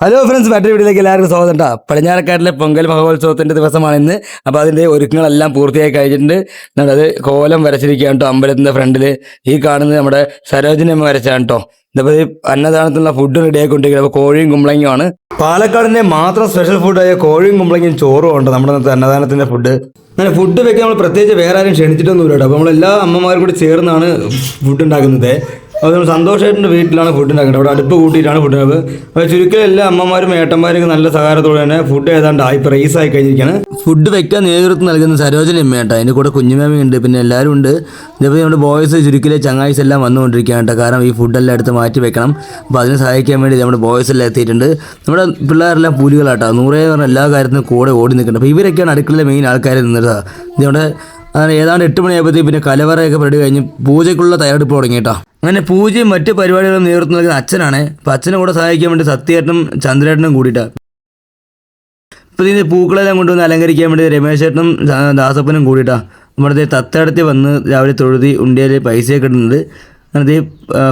Hello friends മറ്റൊരു വീട്ടിലേക്ക് എല്ലാവർക്കും സ്വാഗതം കേട്ടോ പടിഞ്ഞാറക്കാട്ടിലെ പൊങ്കൽ മഹോത്സവത്തിന്റെ ദിവസമാണ് ഇന്ന്. അപ്പോൾ അതിന്റെ ഒരുക്കങ്ങളെല്ലാം പൂർത്തിയായി കഴിഞ്ഞിട്ടുണ്ട്. നമ്മളത് കോലം വരച്ചിരിക്കുകയാണ് കേട്ടോ അമ്പലത്തിന്റെ ഫ്രണ്ടിൽ ഈ കാണുന്നത് നമ്മുടെ സരോജിനി അമ്മ വരച്ചാണ് കേട്ടോ ഇതപ്പോൾ ഈ അന്നദാനത്തിനുള്ള ഫുഡ് റെഡി ആയിക്കൊണ്ടിരിക്കുന്നത് അപ്പോൾ കോഴിയും കുമ്പളങ്ങയുമാണ് പാലക്കാടിന്റെ മാത്രം സ്പെഷ്യൽ ഫുഡായ കോഴിയും കുമ്പളങ്ങയും ചോറും ഉണ്ട് നമ്മുടെ അന്നദാനത്തിന്റെ ഫുഡ് അങ്ങനെ ഫുഡ് വെക്കാൻ നമ്മൾ പ്രത്യേകിച്ച് വേറെ ആരും ക്ഷണിച്ചിട്ടൊന്നുമില്ല കേട്ടോ അപ്പോൾ നമ്മൾ എല്ലാ അമ്മമാരും കൂടി ചേർന്നാണ് ഫുഡ് ഉണ്ടാക്കുന്നത്. നമ്മൾ സന്തോഷമായിട്ടുണ്ട് വീട്ടിലാണ് ഫുഡ് ഉണ്ടാക്കുന്നത് അവിടെ അടുപ്പ് കൂട്ടിയിട്ടാണ് ഫുഡ് അപ്പോൾ ചുരുക്കം എല്ലാ അമ്മമാരും ഏട്ടന്മാരും നല്ല സഹാരത്തോടെ തന്നെ ഫുഡ് ഏതാണ്ട് ആയി പ്രൈസ് ആയി കഴിഞ്ഞിരിക്കുകയാണ്. ഫുഡ് വെക്കാൻ നേതൃത്വം നൽകുന്ന സരോജന അമ്മയാട്ടോ അതിന്റെ കൂടെ കുഞ്ഞുമാമയുണ്ട് പിന്നെ എല്ലാവരും ഉണ്ട്. ഇതേപോലെ നമ്മുടെ ബോയ്സ് ചുരുക്കിലെ ചങ്ങായിസ് എല്ലാം വന്നുകൊണ്ടിരിക്കുകയാണ് കേട്ടോ. കാരണം ഈ ഫുഡെല്ലാം എടുത്ത് മാറ്റി വെക്കണം. അപ്പോൾ അതിനെ സഹായിക്കാൻ വേണ്ടി നമ്മുടെ ബോയ്സ് എല്ലാം എത്തിയിട്ടുണ്ട്. നമ്മുടെ പിള്ളേരെല്ലാം പുലികളാട്ടോ നൂറേ പറഞ്ഞ എല്ലാ കാര്യത്തിനും കൂടെ ഓടി നിൽക്കുന്നുണ്ട്. അപ്പോൾ ഇവരൊക്കെയാണ് അടുക്കളയിലെ മെയിൻ ആൾക്കാർ നിന്നത് അങ്ങനെ ഏതാണ്ട് എട്ട് മണിയായപ്പോഴത്തേക്ക് പിന്നെ കലവറയൊക്കെ പരിപാടി കഴിഞ്ഞ് പൂജയ്ക്കുള്ള തയ്യാറെടുപ്പ് തുടങ്ങിയിട്ടാ കേട്ടോ. അങ്ങനെ പൂജയും മറ്റു പരിപാടികളും നേതൃത്വം നൽകുന്ന അച്ഛനാണ്. അപ്പം അച്ഛനെ കൂടെ സഹായിക്കാൻ വേണ്ടി സത്യേട്ടനും ചന്ദ്രേട്ടനും കൂടിയിട്ടാണ് ഇപ്പം ഇതിന്റെ പൂക്കളെല്ലാം കൊണ്ടുവന്ന് അലങ്കരിക്കാൻ വേണ്ടി രമേശേട്ടനും ദാസപ്പനും കൂടിയിട്ടാണ് നമ്മുടെ തത്തടത്തി വന്ന് രാവിലെ തൊഴുതി ഉണ്ടിയിൽ പൈസയൊക്കെ ഇടുന്നുണ്ട്. അങ്ങനത്തെ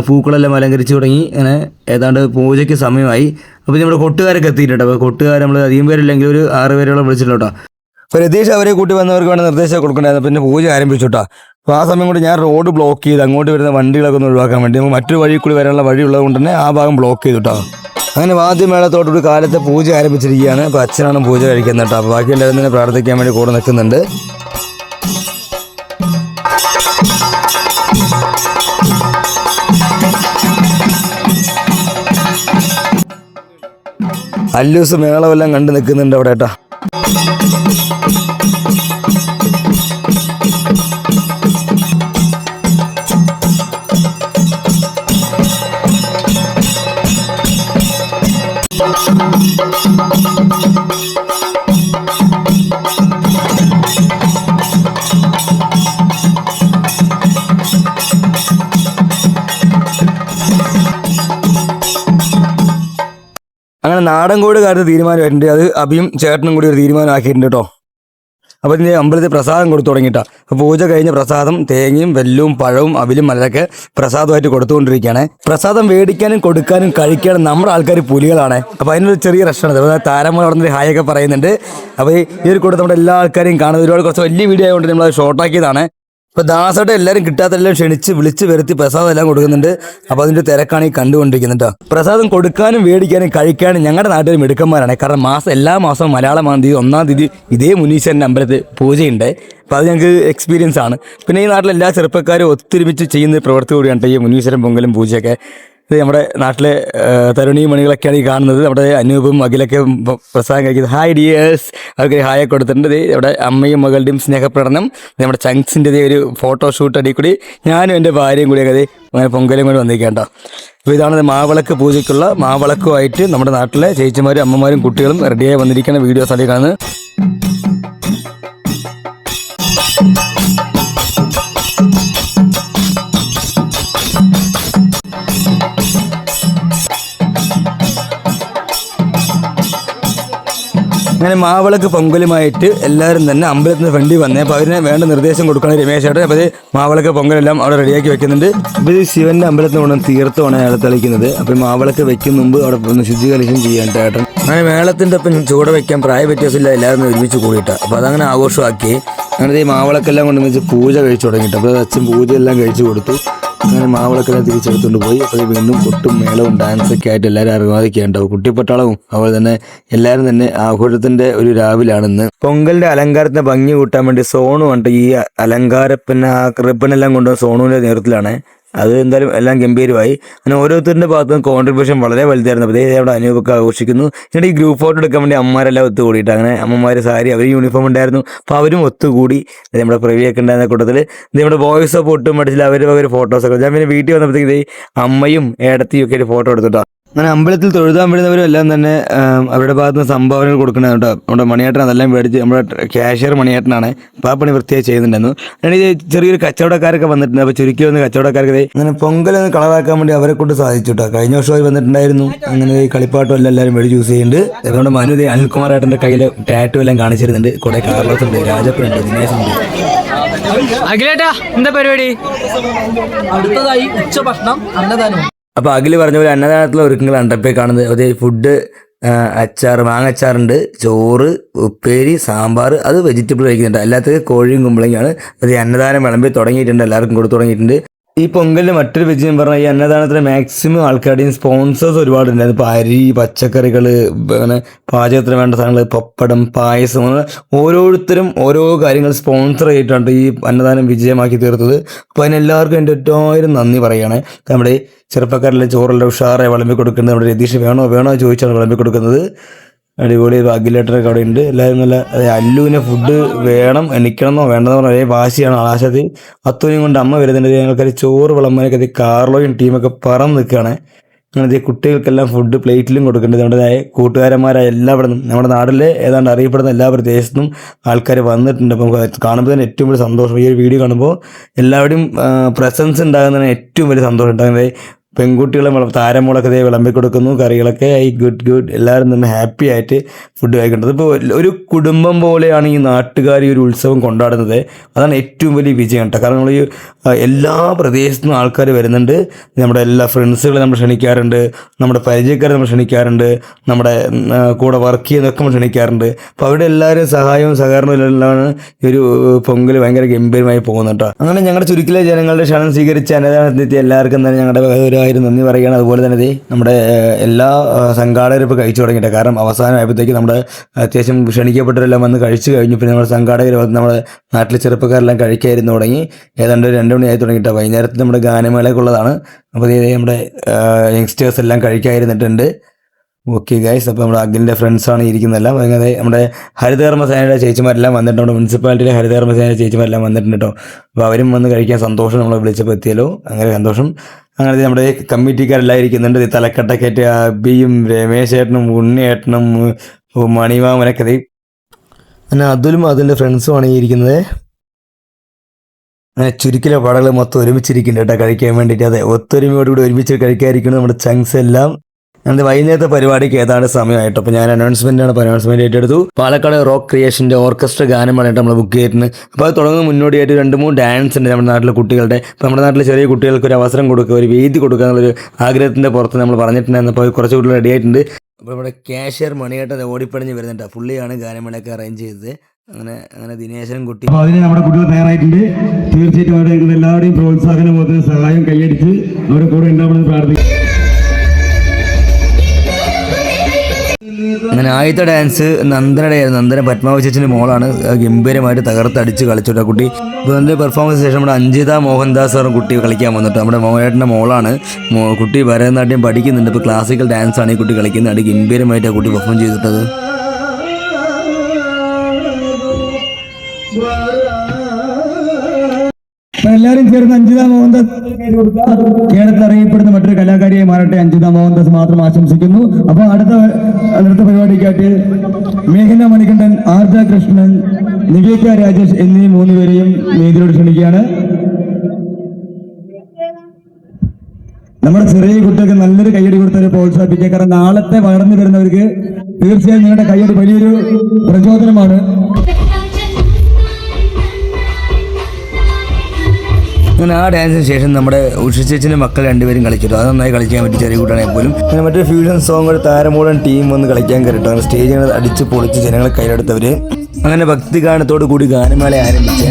പൂക്കളെല്ലാം അലങ്കരിച്ച് തുടങ്ങി. അങ്ങനെ ഏതാണ്ട് പൂജയ്ക്ക് സമയമായി. അപ്പോൾ നമ്മുടെ കൊട്ടുകാരൊക്കെ എത്തിയിട്ടുണ്ട്. അപ്പോൾ കൊട്ടുകാർ നമ്മൾ അധികം പേരില്ലെങ്കിൽ ഒരു ആറ് പേരോളം വിളിച്ചിട്ടുണ്ട് കേട്ടോ. അപ്പോൾ രതീഷ് അവരെ കൂട്ടി വന്നവർക്ക് വേണ്ട നിർദ്ദേശം കൊടുക്കണ്ടായിരുന്നു. പിന്നെ പൂജ ആരംഭിച്ചു കേട്ടോ. അപ്പോൾ ആ സമയം കൊണ്ട് ഞാൻ റോഡ് ബ്ലോക്ക് ചെയ്ത് അങ്ങോട്ട് വരുന്ന വണ്ടികളൊക്കെ ഒന്ന് ഒഴിവാക്കാൻ വേണ്ടി നമുക്ക് മറ്റൊരു വഴി കൂടി വരാനുള്ള വഴി കൊണ്ട് തന്നെ ആ ഭാഗം ബ്ലോക്ക് ചെയ്തു കേട്ടോ അങ്ങനെ വാദ്യമേളത്തോടുകൂടി കാലത്തെ പൂജ ആരംഭിച്ചിരിക്കുകയാണ്. അപ്പോൾ അച്ഛനാണ് പൂജ കഴിക്കുന്നത് കേട്ടോ അപ്പോൾ ബാക്കി എല്ലാവരും തന്നെ പ്രാർത്ഥിക്കാൻ വേണ്ടി കൂടെ നിൽക്കുന്നുണ്ട്. അല്ലൂസ് മേളമെല്ലാം കണ്ടു നിൽക്കുന്നുണ്ട് അവിടെ കേട്ടോ അങ്ങനെ നാടൻ കോഴി കാര്യത്തിൽ തീരുമാനമായിട്ടുണ്ട്. അത് അഭിയും ചേട്ടനും കൂടി ഒരു തീരുമാനമാക്കിയിട്ടുണ്ട് കേട്ടോ. അപ്പോൾ ഇതിന്റെ അമ്പലത്തിൽ പ്രസാദം കൊടുത്തു അപ്പോൾ പൂജ കഴിഞ്ഞ പ്രസാദം തേങ്ങയും വെല്ലവും പഴവും അവിലും മലരൊക്കെ പ്രസാദമായിട്ട് കൊടുത്തുകൊണ്ടിരിക്കുകയാണ്. പ്രസാദം മേടിക്കാനും കൊടുക്കാനും കഴിക്കാനും നമ്മുടെ ആൾക്കാർ പുലികളാണ്. അപ്പോൾ അതിനൊരു ചെറിയ റെസ്റ്റോറന്റ് അപ്പോൾ താരമോൾ അവിടെ നിന്ന് ഹായൊക്കെ പറയുന്നുണ്ട്. അപ്പോൾ ഈ ഒരു കൂടെ നമ്മുടെ എല്ലാ ആൾക്കാരെയും കാണുന്നത് ഒരുപാട് കുറച്ച് വലിയ വീഡിയോ ആയതുകൊണ്ട് നമ്മൾ ഷോർട്ടാക്കിയതാണ് ഇപ്പോൾ ദാസോട്ടെ എല്ലാവരും കിട്ടാത്തെല്ലാം ക്ഷണിച്ച് വിളിച്ച് വരുത്തി പ്രസാദം എല്ലാം കൊടുക്കുന്നുണ്ട്. അപ്പൊ അതിന്റെ തിരക്കാണ് ഈ കണ്ടുകൊണ്ടിരിക്കുന്നത് കേട്ടോ പ്രസാദം കൊടുക്കാനും മേടിക്കാനും കഴിക്കാനും ഞങ്ങളുടെ നാട്ടിൽ മിടുക്കന്മാരാണ്. കാരണം മാസം എല്ലാ മാസവും മലയാള മാസം തീയതി ഒന്നാം തീയതി ഇതേ മുനീശ്വരന്റെ അമ്പലത്തിൽ പൂജയുണ്ട്. അപ്പോൾ അത് ഞങ്ങൾക്ക് എക്സ്പീരിയൻസ് ആണ്. പിന്നെ ഈ നാട്ടിലെ എല്ലാ ചെറുപ്പക്കാരും ഒത്തൊരുമിച്ച് ചെയ്യുന്ന പ്രവൃത്തി കൂടിയാണ് ഈ മുനീശ്വരൻ പൊങ്കലും പൂജയൊക്കെ. ഇത് നമ്മുടെ നാട്ടിലെ തരുണി മണികളൊക്കെയാണ് ഈ കാണുന്നത്. നമ്മുടെ അനൂപും അഖിലൊക്കെ പ്രസാദം കഴിക്കുന്നത്. ഹായ് ഡിയേഴ്സ് അവർക്ക് ഹായ് കൊടുത്തിട്ടുണ്ട്. ഇവിടെ അമ്മയും മകളുടെയും സ്നേഹപ്രകടനം. നമ്മുടെ ചങ്ക്സിന്റെ ഒരു ഫോട്ടോ ഷൂട്ട് അടി കൂടി ഞാനും എന്റെ ഭാര്യയും കൂടി അത് അങ്ങനെ പൊങ്കലും കൂടി വന്നിരിക്കേണ്ട അപ്പോൾ ഇതാണ് മാവിളക്ക് പൂജയ്ക്കുള്ള മാവിളക്കുമായിട്ട് നമ്മുടെ നാട്ടിലെ ചേച്ചിമാരും അമ്മമാരും കുട്ടികളും റെഡിയായി വന്നിരിക്കുന്ന വീഡിയോസ് അടിക്കാണ് അങ്ങനെ മാവിളക്ക് പൊങ്കലുമായിട്ട് എല്ലാവരും തന്നെ അമ്പലത്തിന് ഫ്രണ്ടിൽ വന്നേ. അപ്പോൾ അവരെ വേണ്ട നിർദ്ദേശം കൊടുക്കണം രമേശ് ചേട്ടൻ. അപ്പോൾ മാവിളക്ക് പൊങ്കലെല്ലാം അവിടെ റെഡിയാക്കി വെക്കുന്നുണ്ട്. അപ്പോൾ ശിവന്റെ അമ്പലത്തിന് കൊണ്ട് തീർത്ഥമാണ് അയാൾ തെളിക്കുന്നത് അപ്പോൾ മാവിളക്ക് വെക്കും മുമ്പ് അവിടെ ഒന്ന് ശുദ്ധീകരണം ചെയ്യാൻ ചേട്ടൻ അങ്ങനെ മേളത്തിന്റെ ഒപ്പം ചൂട് വെക്കാൻ പ്രായ വ്യത്യാസമില്ല എല്ലാവരും ഒരുമിച്ച് കൂടിയിട്ട്. അപ്പോൾ അതങ്ങനെ ആഘോഷമാക്കി. അങ്ങനെ ഈ മാവിളക്കെല്ലാം കൊണ്ടുവന്ന് വെച്ച് പൂജ കഴിച്ചു തുടങ്ങിയിട്ട്. അപ്പോൾ അച്ഛൻ എല്ലാം കഴിച്ചു കൊടുത്തു. അങ്ങനെ മാവിളക്കെല്ലാം തിരിച്ചെടുത്തുകൊണ്ട് പോയി. അപ്പോൾ വീണ്ടും കൊട്ടും മേളവും ഡാൻസൊക്കെ ആയിട്ട് എല്ലാവരും അറിവാദിക്കുകയുണ്ടാവും കുട്ടിപ്പട്ടാളവും അതുപോലെ തന്നെ എല്ലാവരും തന്നെ ആഘോഷത്തിന്റെ ഒരു രാവിലാണെന്ന്. പൊങ്കലിന്റെ അലങ്കാരത്തിന്റെ ഭംഗി കൂട്ടാൻ വേണ്ടി സോണു ഉണ്ട് ഈ അലങ്കാര പിന്നെ ആ റിബണെല്ലാം കൊണ്ടുപോകുന്ന സോണുവിന്റെ നേതൃത്വത്തിലാണ് അത് എന്തായാലും എല്ലാം ഗംഭീരമായി. അങ്ങനെ ഓരോരുത്തരുടെ ഭാഗത്തു കോൺട്രിബ്യൂഷൻ വളരെ വലുതായിരുന്നു. അപ്പോൾ അവിടെ അനൂപൊക്കെ ആഘോഷിക്കുന്നു. എന്നിട്ട് ഈ ഗ്രൂപ്പ് ഫോട്ടോ എടുക്കാൻ വേണ്ടി അമ്മമാരെല്ലാം ഒത്തുകൂടിയിട്ട് അങ്ങനെ അമ്മമാർ സാരി അവർ യൂണിഫോം ഉണ്ടായിരുന്നു. അപ്പോൾ അവരും ഒത്തുകൂടി. നമ്മുടെ പ്രവിയൊക്കെ ഉണ്ടായിരുന്ന കൂട്ടത്തിൽ നമ്മുടെ ബോയ്സ് ഒപ്പം ഒട്ടും പഠിച്ചില്ല അവർ ഒരു ഫോട്ടോസൊക്കെ ഞാൻ പിന്നെ വീട്ടിൽ വന്നപ്പോഴത്തേക്ക് അമ്മയും ഏടത്തിയും ഒക്കെ ഒരു ഫോട്ടോ എടുത്തിട്ടോ അങ്ങനെ അമ്പലത്തിൽ തൊഴുതാൻ വരുന്നവരും എല്ലാം തന്നെ അവരുടെ ഭാഗത്ത് നിന്ന് സംഭാവനകൾ കൊടുക്കണം കേട്ടോ. നമ്മുടെ മണിയേട്ടൻ അതെല്ലാം മേടിച്ച് നമ്മുടെ ക്യാഷ്യർ മണിയേട്ടനാണ് അപ്പോൾ ആ പണി വൃത്തിയായി ചെയ്യുന്നുണ്ടായിരുന്നു അങ്ങനെ ഈ ചെറിയൊരു കച്ചവടക്കാരൊക്കെ വന്നിട്ടുണ്ട്. അപ്പോൾ ചുരുക്കി വന്ന് കച്ചവടക്കാർക്ക് അങ്ങനെ പൊങ്കൽ ഒന്ന് കളറാക്കാൻ വേണ്ടി അവരെ കൊണ്ട് സാധിച്ചു കേട്ടോ. കഴിഞ്ഞ വർഷമായി വന്നിട്ടുണ്ടായിരുന്നു. അങ്ങനെ ഈ കളിപ്പാട്ടം എല്ലാം എല്ലാവരും മേടിച്ച് യൂസ് ചെയ്യുന്നുണ്ട്. അതുകൊണ്ട് മനു ദേ അനിൽകുമാർ ഏട്ടന്റെ കയ്യിൽ ടാറ്റു എല്ലാം കാണിച്ചിരുന്നുണ്ട് കുറേ കാർലോസ് ഉണ്ട്. രാജപ്പനുണ്ട് ദിനേശ് ഉണ്ട്. അഖിലേട്ടാ എന്താ പരിപാടി? അടുത്തതായി ഉച്ചഭക്ഷണം അന്നദാനവും. അപ്പോൾ അഖിൽ പറഞ്ഞ പോലെ അന്നദാനത്തിലെ ഒരുക്കങ്ങളാണ് ഇപ്പോൾ കാണുന്നത്. അതേ ഫുഡ് അച്ചാർ മാങ്ങ അച്ചാറുണ്ട്. ചോറ് ഉപ്പേരി സാമ്പാർ അത് വെജിറ്റബിൾ കഴിക്കുന്നുണ്ട്. അല്ലാത്തത് കോഴിയും കുമ്പളങ്ങയാണ് അത് അന്നദാനം വിളമ്പി തുടങ്ങിയിട്ടുണ്ട്. എല്ലാവർക്കും കൊടുത്തു തുടങ്ങിയിട്ടുണ്ട്. ഈ പൊങ്കലിന്റെ മറ്റൊരു വിജയം പറഞ്ഞാൽ ഈ അന്നദാനത്തിന് മാക്സിമം ആൾക്കാരുടെയും സ്പോൺസേഴ്സ് ഒരുപാടുണ്ട് ഇപ്പോൾ അരി പച്ചക്കറികൾ അങ്ങനെ പാചകത്തിന് വേണ്ട സാധനങ്ങൾ പപ്പടം പായസം അങ്ങനെ ഓരോരുത്തരും ഓരോ കാര്യങ്ങൾ സ്പോൺസർ ചെയ്തിട്ടാണ് ഈ അന്നദാനം വിജയമാക്കി തീർത്തത്. അപ്പോൾ അതിനെല്ലാവർക്കും എന്റെ ഒറ്റായിരം നന്ദി പറയുകയാണ്. നമ്മുടെ ചെറുപ്പക്കാരിലെ ചോറെല്ലാം ഉഷാറെ വിളമ്പി കൊടുക്കുന്നത് നമ്മുടെ രതീഷ് വേണോ വേണോ ചോദിച്ചാണ് വിളമ്പി കൊടുക്കുന്നത്. അടിപൊളി ഭാഗ്യലേറ്ററൊക്കെ അവിടെ ഉണ്ട്. എല്ലാവരും നല്ല അല്ലുവിനെ ഫുഡ് വേണം എനിക്കണമെന്നോ വേണ്ടെന്നോ പറഞ്ഞ ഒരേ വാശിയാണ് ആശാത്തി അത്തൂനെയും കൊണ്ട് അമ്മ വരുന്നുണ്ട്. ഞങ്ങൾക്കൊരു ചോറ് വിളമ്പാനൊക്കെ കാർലോയും ടീമൊക്കെ പറന്ന് നിൽക്കുകയാണ്. അങ്ങനത്തെ കുട്ടികൾക്കെല്ലാം ഫുഡ് പ്ലേറ്റിലും കൊടുക്കേണ്ടത് നമ്മുടെ കൂട്ടുകാരന്മാരായ എല്ലാവരും നമ്മുടെ നാട്ടിലെ ഏതാണ്ട് അറിയപ്പെടുന്ന എല്ലാ പ്രദേശത്തും ആൾക്കാർ വന്നിട്ടുണ്ട്. അപ്പോൾ കാണുമ്പോൾ തന്നെ ഏറ്റവും വലിയ സന്തോഷം. ഈ ഒരു വീഡിയോ കാണുമ്പോൾ എല്ലാവരുടെയും പ്രസൻസ് ഉണ്ടാകുന്നതിന് ഏറ്റവും വലിയ സന്തോഷം ഉണ്ടാകുന്നത് പെൺകുട്ടികളെ വിളമ്പ് താരമുളൊക്കെ ഇതേ വിളമ്പി കൊടുക്കുന്നു കറികളൊക്കെ ഐ ഗുഡ് ഗുഡ് എല്ലാവരും നമ്മൾ ഹാപ്പി ആയിട്ട് ഫുഡ് കഴിക്കേണ്ടത്. ഇപ്പോൾ ഒരു കുടുംബം പോലെയാണ് ഈ നാട്ടുകാർ ഒരു ഉത്സവം കൊണ്ടാടുന്നത്. അതാണ് ഏറ്റവും വലിയ വിജയം കേട്ടോ. കാരണം നമ്മൾ ഈ എല്ലാ പ്രദേശത്തു നിന്നും ആൾക്കാർ വരുന്നുണ്ട്. നമ്മുടെ എല്ലാ ഫ്രണ്ട്സുകളെ നമ്മൾ ക്ഷണിക്കാറുണ്ട്. നമ്മുടെ പരിചയക്കാരെ നമ്മൾ ക്ഷണിക്കാറുണ്ട്. നമ്മുടെ കൂടെ വർക്ക് ചെയ്യുന്നതൊക്കെ നമ്മൾ ക്ഷണിക്കാറുണ്ട്. അപ്പോൾ അവിടെ എല്ലാവരും സഹായവും സഹകരണവും എല്ലാമാണ് ഈ ഒരു പൊങ്കൽ ഭയങ്കര ഗംഭീരമായി പോകുന്നുണ്ടോ അങ്ങനെ ഞങ്ങളുടെ ചുരുക്കിലെ ജനങ്ങളുടെ ക്ഷണം സ്വീകരിച്ച് അന്നദാനത്തിനെത്തിയ എല്ലാവർക്കും തന്നെ ഞങ്ങളുടെ ഒരു ആയിരം നന്ദി പറയുകയാണ്. അതുപോലെ തന്നെ നമ്മുടെ എല്ലാ സംഘാടകരും ഇപ്പോൾ കഴിച്ചു തുടങ്ങിയിട്ട് കാരണം അവസാനമായപ്പോഴത്തേക്ക് നമ്മുടെ അത്യാവശ്യം ക്ഷണിക്കപ്പെട്ടവരെല്ലാം വന്ന് കഴിച്ചു കഴിഞ്ഞു. പിന്നെ നമ്മുടെ സംഘാടകർ വന്ന് നമ്മുടെ നാട്ടിലെ ചെറുപ്പക്കാരെല്ലാം കഴിക്കായിരുന്നു തുടങ്ങി. ഏതാണ്ട് രണ്ട് മണിയായി തുടങ്ങിയിട്ട്. വൈകുന്നേരത്ത് നമ്മുടെ ഗാനമേളയ്ക്കുള്ളതാണ് അപ്പോൾ നമ്മുടെ യങ്സ്റ്റേഴ്സ് എല്ലാം കഴിക്കാതിരുന്നിട്ടുണ്ട്. ഓക്കെ ഗൈസ് അപ്പോൾ നമ്മുടെ അഖിലിന്റെ ഫ്രണ്ട്സാണ് ഇരിക്കുന്നതെല്ലാം. അങ്ങനെ നമ്മുടെ ഹരിതകർമ്മ സേനയുടെ ചേച്ചിമാരെല്ലാം വന്നിട്ടുണ്ട്. നമ്മുടെ മുനിസിപ്പാലിറ്റിയിലെ ഹരിതകർമ്മ സേനയുടെ ചേച്ചിമാരെല്ലാം വന്നിട്ടുണ്ട് കേട്ടോ. അപ്പോൾ അവരും വന്ന് കഴിക്കാൻ സന്തോഷം നമ്മളെ വിളിച്ചപ്പോൾ എത്തിയല്ലോ. അങ്ങനെ സന്തോഷം. അങ്ങനെ നമ്മുടെ കമ്മിറ്റിക്കാരെല്ലാം ഇരിക്കുന്നുണ്ട്. തലക്കട്ടക്കേറ്റ് അബിയും അബിയും രമേശേട്ടനും ഉണ്ണിയേട്ടനും മണിമാമനൊക്കെ അങ്ങനെ അതുലും അതിന്റെ ഫ്രണ്ട്സുമാണ് ഈ ഇരിക്കുന്നത്. അങ്ങനെ ചുരുക്കിലെ പടകൾ മൊത്തം ഒരുമിച്ചിരിക്കുന്നുണ്ട് കേട്ടോ കഴിക്കാൻ വേണ്ടിയിട്ട്. അതെ ഒത്തൊരുമയോടുകൂടി ഒരുമിച്ച് കഴിക്കാതിരിക്കുന്നത് നമ്മുടെ ചങ്സ് എല്ലാം. ഞങ്ങളുടെ വൈകുന്നേരത്തെ പരിപാടിക്ക് ഏതാണ്ട് സമയമായിട്ട്? അപ്പോൾ ഞാൻ അനൗൺസ്മെന്റ് ആണ്. അനൗൺസ്മെന്റ് ഏറ്റെടുത്തു. പാലക്കാട് റോക്ക് ക്രിയേഷന്റെ ഓർക്കസ്ട്ര ഗാനമായിട്ട് നമ്മൾ ബുക്ക് ചെയ്തിട്ടുണ്ട് അപ്പോൾ അത് തുടങ്ങുന്ന മുന്നോടിയായിട്ട് രണ്ട് മൂന്ന് ഡാൻസ് ഉണ്ട് നമ്മുടെ നാട്ടിലെ കുട്ടികളുടെ. അപ്പോൾ നമ്മുടെ നാട്ടിലെ ചെറിയ കുട്ടികൾക്ക് ഒരു അവസരം കൊടുക്കുക ഒരു വേദി കൊടുക്കുക എന്നുള്ളൊരു ആഗ്രഹത്തിന്റെ പുറത്ത് നമ്മൾ പറഞ്ഞിട്ടുണ്ടായിരുന്നു. അപ്പോൾ കുറച്ച് കുട്ടികൾ റെഡി ആയിട്ടുണ്ട്. അപ്പോൾ നമ്മുടെ ക്യാഷ്യർ മണിയായിട്ട് ഓടിപ്പടിഞ്ഞ് വരുന്നുണ്ട്. പുള്ളിയാണ് ഗാനമേളയൊക്കെ അറേഞ്ച് ചെയ്തത്. അങ്ങനെ അങ്ങനെ ദിനേശനും കുട്ടി അപ്പോൾ അതിന് നമ്മുടെ കുട്ടികൾ തയ്യാറായിട്ടുണ്ട്. തീർച്ചയായിട്ടും അവരുടെ എല്ലാവരുടെയും പ്രോത്സാഹനം സഹായം കൈയടിച്ച് അവരുടെ കൂടെ ഉണ്ടാവണമെന്ന് പ്രാർത്ഥിക്കുന്നു. അങ്ങനെ ആദ്യത്തെ ഡാൻസ് നന്ദനയുടെ ആയിരുന്നു. നന്ദന പത്മാവതി ചേച്ചിന്റെ മോളാണ്. ഗംഭീരമായിട്ട് തകർത്തടിച്ച് കളിച്ചോട്ടെ കുട്ടി അതിന്റെ പെർഫോമൻസ് ശേഷം നമ്മുടെ അഞ്ജിത മോഹൻദാസ് സാറും കുട്ടി കളിക്കാൻ വന്നിട്ട് നമ്മുടെ മോഹേട്ടന്റെ മോളാണ്. കുട്ടി ഭരതനാട്യം പഠിക്കുന്നുണ്ട്. ഇപ്പോൾ ക്ലാസിക്കൽ ഡാൻസ് ആണ് ഈ കുട്ടി കളിക്കുന്നത്. ഗംഭീരമായിട്ട് ആ കുട്ടി പെർഫോം ചെയ്തിട്ടത്. എല്ലാവരും ചേർന്ന് അഞ്ജിത മോഹൻദാസ് കേരളത്തിൽ അറിയപ്പെടുന്ന മറ്റൊരു കലാകാരിയെ മാറട്ടെ. അഞ്ജിത മോഹൻദാസ് മാത്രം ആശംസിക്കുന്നു. അപ്പൊ അടുത്ത നൃത്ത പരിപാടിക്കായിട്ട് മേഘന മണികണ്ഠൻ ആർജ കൃഷ്ണൻ നിവേക രാജേഷ് എന്നീ മൂന്നുപേരെയും വേദിയോട് ക്ഷണിക്കുകയാണ്. നമ്മുടെ ചെറിയ കുട്ടികൾക്ക് നല്ലൊരു കയ്യടി കൊടുത്തവരെ പ്രോത്സാഹിപ്പിക്കുക. കാരണം നാളത്തെ വളർന്നു വരുന്നവർക്ക് തീർച്ചയായും നിങ്ങളുടെ കയ്യടി വലിയൊരു പ്രചോദനമാണ്. അങ്ങനെ ആ ഡാൻസിന് ശേഷം നമ്മുടെ ഉഷ ചേച്ചിന്റെ മക്കൾ രണ്ടുപേരും കളിച്ചിട്ടു അത് നന്നായി കളിക്കാൻ പറ്റി ചെറിയ കുട്ടിയാണെങ്കിൽ പോലും. അങ്ങനെ മറ്റൊരു ഫ്യൂഷൻ സോങ് ഒരു താരമൂടൻ ടീം വന്ന് കളിക്കാൻ കയറിട്ടു അങ്ങനെ സ്റ്റേജിൽ അടിച്ച് പൊളിച്ച് ജനങ്ങളെ കയ്യിലെടുത്തവര് അങ്ങനെ ഭക്തി ഗാനത്തോടു കൂടി ഗാനമേള ആരംഭിച്ച്.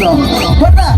What Cuatro.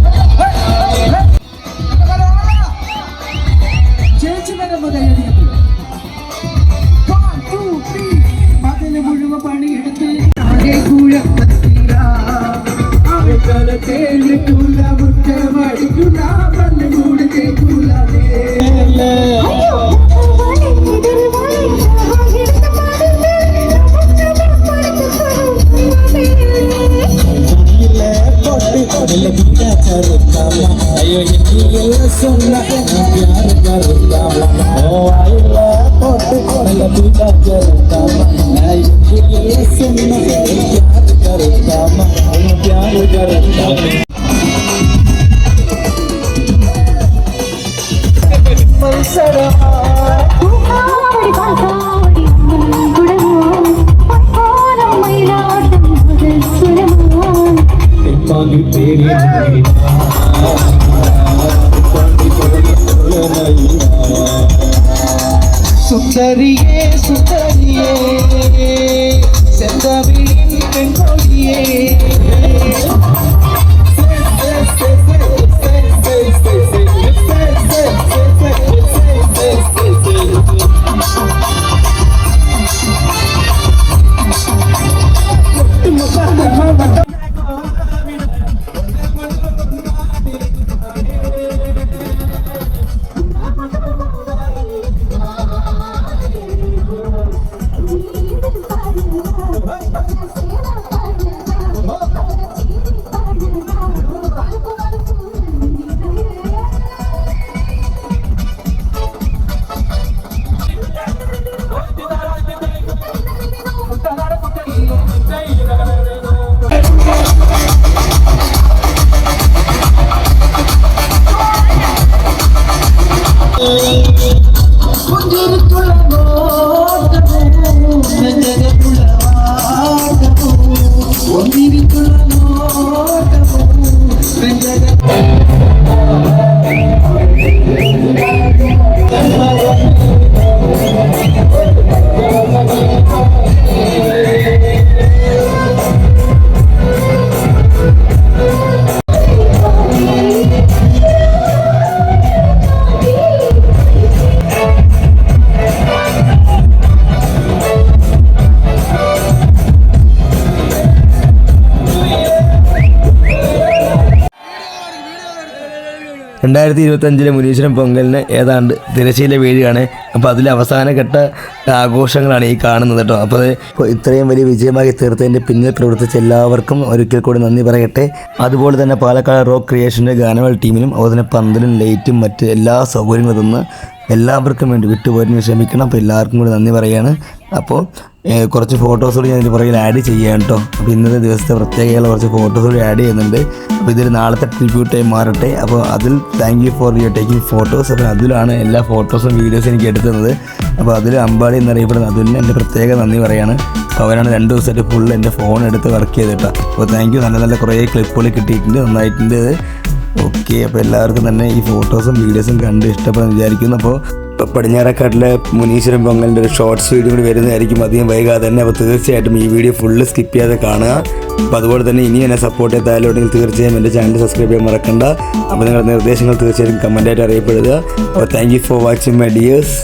രണ്ടായിരത്തി ഇരുപത്തഞ്ചിലെ മുനീശ്വരൻ പൊങ്കലിന് ഏതാണ്ട് തിരശ്ശീല വീഴുകയാണ്. അപ്പോൾ അതിൽ അവസാനഘട്ട ആഘോഷങ്ങളാണ് ഈ കാണുന്നത് കേട്ടോ. അപ്പോൾ ഇത്രയും വലിയ വിജയമായി തീർത്തതിന്റെ പിന്നിൽ പ്രവർത്തിച്ച എല്ലാവർക്കും ഒരിക്കൽ കൂടി നന്ദി പറയട്ടെ. അതുപോലെ തന്നെ പാലക്കാട് റോക്ക് ക്രിയേഷന്റെ ഗാനമേള ടീമിനും അതുപോലെ തന്നെ പന്തലും ലൈറ്റും മറ്റ് എല്ലാ സൗകര്യങ്ങളും തന്ന് എല്ലാവർക്കും വേണ്ടി വിട്ടുപോരിന് ക്ഷമിക്കണം. അപ്പോൾ എല്ലാവർക്കും കൂടി നന്ദി പറയുകയാണ് അപ്പോൾ കുറച്ച് ഫോട്ടോസ് കൂടി ഞാൻ ഇതിന് പുറകിൽ ആഡ് ചെയ്യാം കേട്ടോ. അപ്പോൾ ഇന്നത്തെ ദിവസത്തെ പ്രത്യേകതയുള്ള കുറച്ച് ഫോട്ടോസ് കൂടി ആഡ് ചെയ്യുന്നുണ്ട്. അപ്പോൾ ഇതൊരു നാളത്തെ ട്രിബ്യൂട്ടായി മാറട്ടെ. അപ്പോൾ അതിൽ thank you for your taking photos അപ്പോൾ അതിലാണ് എല്ലാ ഫോട്ടോസും വീഡിയോസും എനിക്ക് എടുക്കുന്നത് അപ്പോൾ അതിൽ അമ്പാടി എന്നറിയപ്പെടുന്ന അതിന് എന്റെ പ്രത്യേക നന്ദി പറയാണ്. അപ്പോൾ അവരാണ് രണ്ട് ദിവസമായിട്ട് ഫുൾ എന്റെ ഫോൺ എടുത്ത് വർക്ക് ചെയ്തിട്ടാണ് അപ്പോൾ താങ്ക് യു നല്ല നല്ല കുറേ ക്ലിപ്പുകൾ കിട്ടിയിട്ടുണ്ട്. നന്നായിട്ടുണ്ട് ഓക്കെ അപ്പോൾ എല്ലാവർക്കും തന്നെ ഈ ഫോട്ടോസും വീഡിയോസും കണ്ട് ഇഷ്ടപ്പെടുന്ന വിചാരിക്കുന്നു. അപ്പോൾ പടിഞ്ഞാറക്കാട്ടിലെ മുനീശ്വരൻ പൊങ്കലിന്റെ ഒരു ഷോർട്സ് വീഡിയോ കൂടി വരുന്നതായിരിക്കും. അധികം വൈകാതെ തന്നെ. അപ്പോൾ തീർച്ചയായിട്ടും ഈ വീഡിയോ ഫുള്ള് സ്കിപ്പ് ചെയ്യാതെ കാണുക. അപ്പോൾ അതുപോലെ തന്നെ ഇനി എന്നെ സപ്പോർട്ട് ചെയ്താലും ഉണ്ടെങ്കിൽ തീർച്ചയായും എന്റെ ചാനൽ സബ്സ്ക്രൈബ് ചെയ്യാൻ മറക്കണ്ട. അപ്പോൾ നിങ്ങളുടെ നിർദ്ദേശങ്ങൾ തീർച്ചയായും കമന്റായിട്ട് അറിയപ്പെടുക. അപ്പോൾ thank you for watching my dears